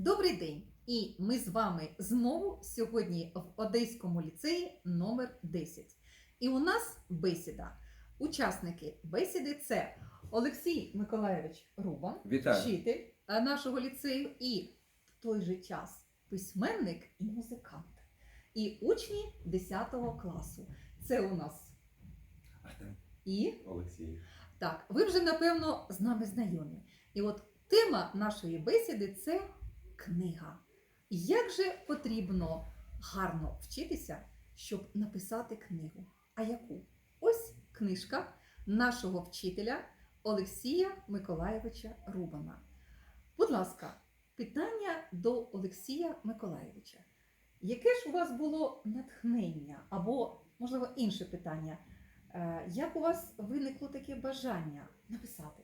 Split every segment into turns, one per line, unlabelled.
Добрий день! І ми з вами знову сьогодні в Одеському ліцеї номер 10. І у нас бесіда. Учасники бесіди це Олексій Миколайович Рубан,
Вітаю.
вчитель е, нашого ліцею, і в той же час письменник і музикант. І учні 10 класу. Це у нас
Артем.
і
Олексій.
так, ви вже напевно з нами знайомі. І от тема нашої бесіди це книга. Як же потрібно гарно вчитися, щоб написати книгу? А яку? Ось книжка нашого вчителя Олексія Миколайовича Рубана. Будь ласка, питання до Олексія Миколайовича. Яке ж у вас було натхнення або, можливо, інше питання? Е, Як у вас виникло таке бажання написати?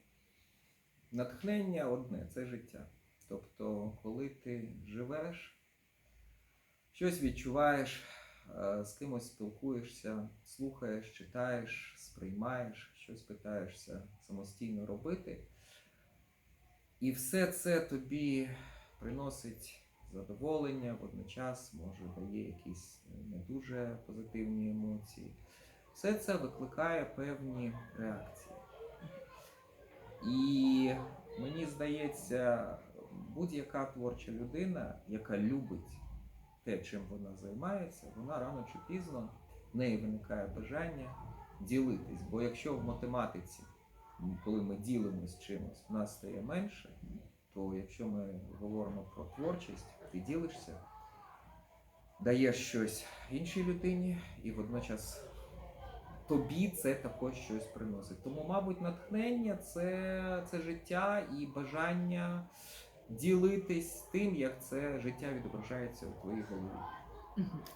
Натхнення одне це життя. Тобто, коли ти живеш, щось відчуваєш, е, з кимось спілкуєшся, слухаєш, читаєш, сприймаєш, щось питаєшся самостійно робити. І все це тобі приносить задоволення, водночас, може, дає якісь не дуже позитивні емоції. Все це викликає певні реакції. І мені здається, будь-яка творча людина, яка любить те, чим вона займається, вона рано чи пізно в неї виникає бажання ділитись. Бо якщо в математиці, коли ми ділимось чимось, в нас стає менше, то якщо ми говоримо про творчість, ти ділишся, даєш щось іншій людині і водночас тобі це також щось приносить. Тому, мабуть, натхнення це, це життя і бажання ділитись тим, як це життя відображається у твоїй голові.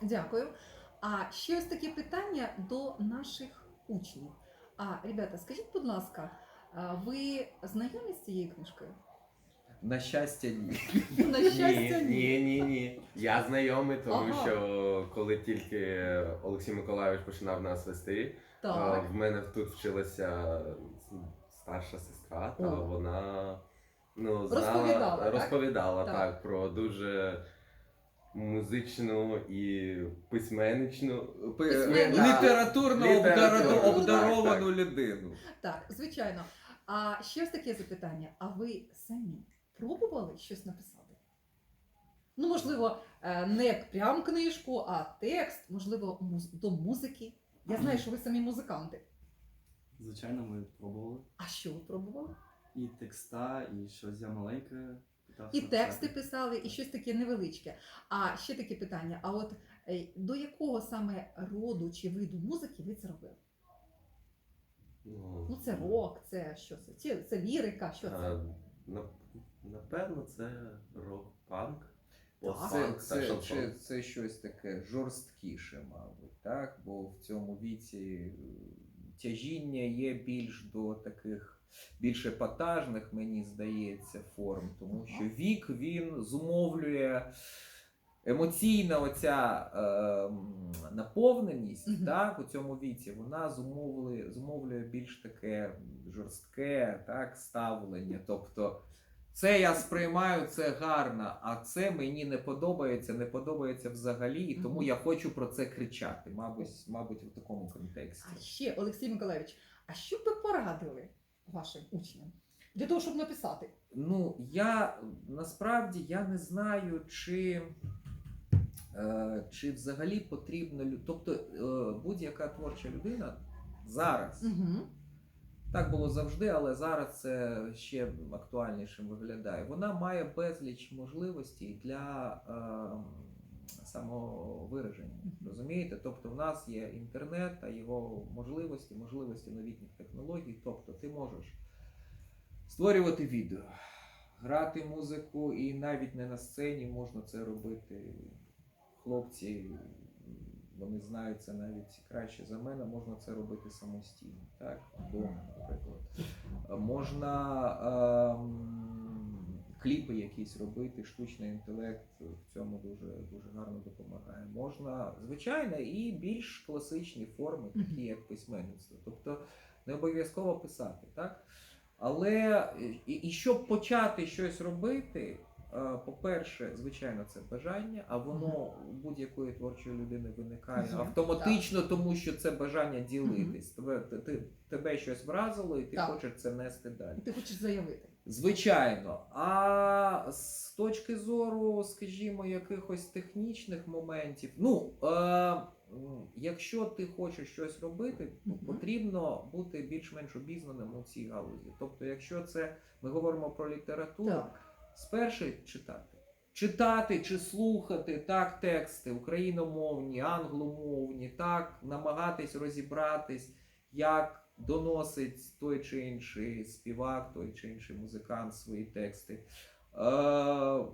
Дякую. А ще ось таке питання до наших учнів. А, ребята, скажіть, будь ласка, ви знайомі з цією книжкою?
На щастя, ні.
На щастя,
ні, ні, ні, ні. Я знайомий, тому
Ага.
що коли тільки Олексій Миколайович починав нас вести, а,
Так.
в мене тут вчилася старша сестра, та
О.
вона ну,
Розповідала,
знала,
так?
розповідала
Так.
так. про дуже музичну і письменничну
Пи-
Письменницю.
Літературно
Літературно,
обдаро-
так,
обдаровану людину.
Так, звичайно. А ще ось таке запитання: а ви самі пробували щось написати? Ну, можливо, е, не прям книжку, а текст, можливо, муз- до музики. Я знаю, що ви самі музиканти.
Звичайно, ми пробували.
А що ви пробували?
І текста, і щось я маленьке питався.
І тексти писали, і щось таке невеличке. А ще таке питання: а от е, до якого саме роду чи виду музики ви це робили? Ну, це рок, це що це? Це, це лірика, що це?
на- Напевно, це рок-панк.
Це, це, це, це щось таке жорсткіше, мабуть, так? Бо в цьому віці е, тяжіння є більш до таких більш епатажних, мені здається, форм, тому що вік він зумовлює. Емоційна оця е, наповненість так, у цьому віці, вона зумовлює, зумовлює більш таке жорстке так, ставлення. Тобто це я сприймаю, це гарно, а це мені не подобається, не подобається взагалі, і тому я хочу про це кричати. Мабуть, мабуть, в такому контексті.
А ще, Олексій Миколаївич, а що б ви порадили вашим учням для того, щоб написати?
Ну, я насправді я не знаю, чи, е, чи взагалі потрібно. Тобто е, будь-яка творча людина зараз.
Угу.
Так було завжди, але зараз це ще актуальнішим виглядає. Вона має безліч можливостей для е, самовираження. Розумієте? Тобто, в нас є інтернет та його можливості, можливості новітніх технологій. Тобто, ти можеш створювати відео, грати музику, і навіть не на сцені можна це робити. Хлопці, вони знають це навіть краще за мене, можна це робити самостійно, так, вдома, наприклад. Е, Можна ем, кліпи якісь робити, штучний інтелект в цьому дуже, дуже гарно допомагає. Можна, звичайно, і більш класичні форми, такі як письменництво. Тобто не обов'язково писати, так? Але і, і щоб почати щось робити, по-перше, звичайно, це бажання, а воно у будь-якої творчої людини виникає автоматично, тому що це бажання ділитись. Тебе, ти- тебе щось вразило, і ти
Так.
хочеш це нести далі.
Ти хочеш заявити.
Звичайно. А з точки зору, скажімо, якихось технічних моментів, ну е, якщо ти хочеш щось робити, то потрібно бути більш-менш обізнаним у цій галузі. Тобто, якщо це ми говоримо про літературу,
Так.
Спершу читати. Читати чи слухати так тексти україномовні, англомовні, так намагатись розібратись, як доносить той чи інший співак, той чи інший музикант свої тексти. Е,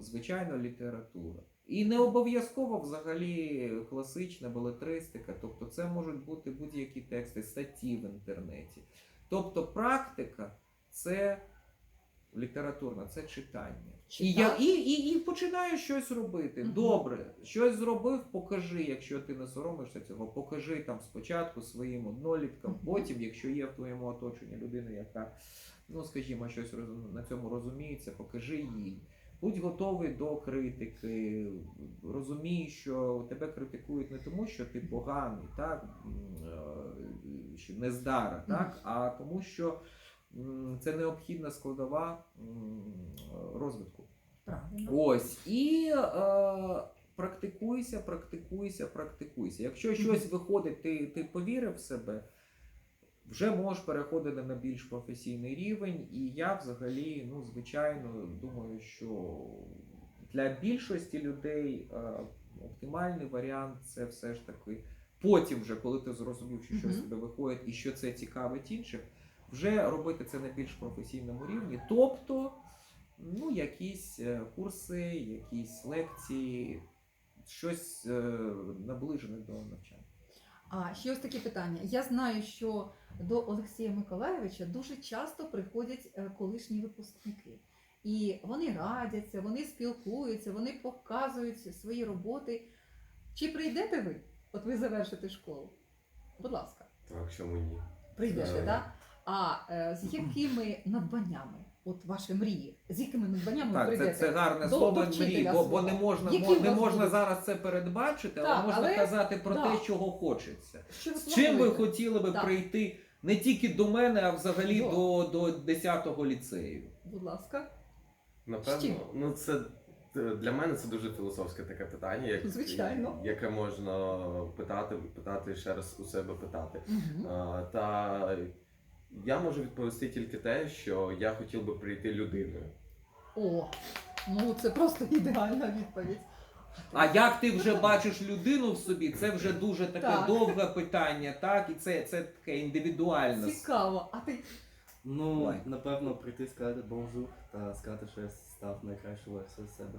звичайно, література. І не обов'язково взагалі класична белетристика, тобто це можуть бути будь-які тексти, статті в інтернеті. Тобто практика це літературна, це читання. І, я, і, і, і починаю щось робити.
Мгм.
Добре, щось зробив, покажи, якщо ти не соромишся цього, покажи там спочатку своїм одноліткам,
Мгм.
потім, якщо є в твоєму оточенні людина, яка, ну скажімо, щось роз- на цьому розуміється, покажи їй. Будь готовий до критики, розумій, що тебе критикують не тому, що ти поганий, так, е, що нездара, так, а тому, що це необхідна складова розвитку.
Правильно.
Ось і е, практикуйся, практикуйся, практикуйся. Якщо щось виходить, ти, ти повірив в себе, вже можеш переходити на більш професійний рівень. І я взагалі, ну, звичайно, думаю, що для більшості людей е, оптимальний варіант це все ж таки потім, вже коли ти зрозумів, що щось тебе виходить і що це цікавить інших, вже робити це на більш професійному рівні. Тобто, ну, якісь е, курси, якісь лекції, щось е, наближене до навчання.
А ще ось таке питання. Я знаю, що до Олексія Миколайовича дуже часто приходять е, колишні випускники. І вони радяться, вони спілкуються, вони показують свої роботи. Чи прийдете ви? От ви завершите школу? Будь ласка,
Так, чому ні?
прийдете, так? Да? А е, з якими надбаннями? От ваші мрії? З якими надбаннями
Так, це,
прийдете?
це гарне
До-
слово
до
мрій, бо, бо не можна,
Які
не можна
будуть?
зараз це передбачити, але можна
але-
казати про
да.
те, чого хочеться.
Що ви
З чим ви хотіли би
Так.
прийти не тільки до мене, а взагалі
До.
до, до 10-го ліцею?
Будь ласка.
Напевно, ну це для мене це дуже філософське таке питання, як,
Звичайно.
яке можна питати, питати ще раз у себе питати.
Угу.
А, та я можу відповісти тільки те, що я хотів би прийти людиною.
О, ну це просто ідеальна відповідь.
А як ти вже бачиш людину в собі, це вже дуже таке
Так.
довге питання, так? І це, це таке індивідуальне.
Цікаво, а ти
Ну,
Ой.
напевно, прийти сказати бонжур та сказати, що я став найкращою версією себе.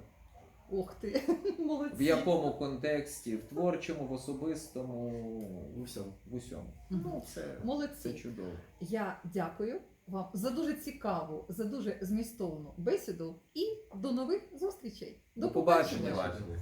Ух ти, молодці.
В якому контексті? В творчому, в особистому,
У всьому.
в усьому. Ну, це, це
Молодці.
чудово.
Я дякую вам за дуже цікаву, за дуже змістовну бесіду і до нових зустрічей.
До побачення.
побачення.
Побачення.